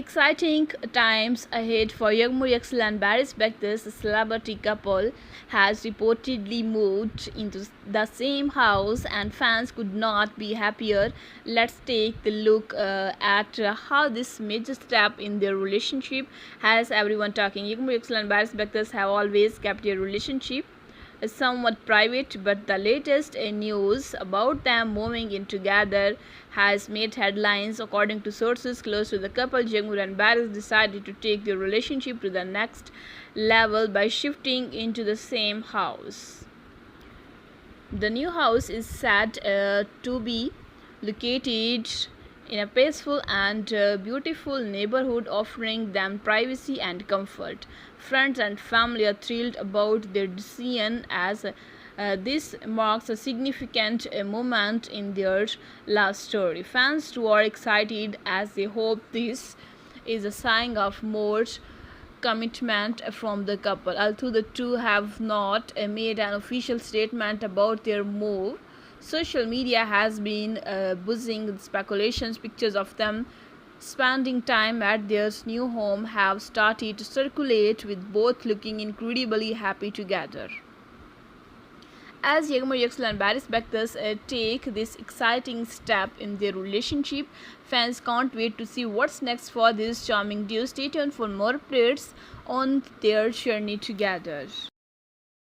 Exciting times ahead for Youngmo Yaxel and Barris Bectus, the celebrity couple, has reportedly moved into the same house, and fans could not be happier. Let's take a look uh, at how this major step in their relationship has everyone talking. Youngmo Yaxel and Barris Bectus have always kept their relationship somewhat private, but the latest news about them moving in together has made headlines. According to sources close to the couple, Jungwoo and Barris decided to take their relationship to the next level by shifting into the same house. The new house is said uh, to be located in a peaceful and uh, beautiful neighborhood offering them privacy and comfort. Friends and family are thrilled about their decision as uh, this marks a significant uh, moment in their love story. Fans too are excited as they hope this is a sign of more commitment from the couple. Although the two have not uh, made an official statement about their move, Social media has been uh, buzzing with speculations. Pictures of them spending time at their new home have started to circulate, with both looking incredibly happy together. As Yagmur Yaxel and Baris Bectus uh, take this exciting step in their relationship, fans can't wait to see what's next for this charming duo. Stay tuned for more updates on their journey together.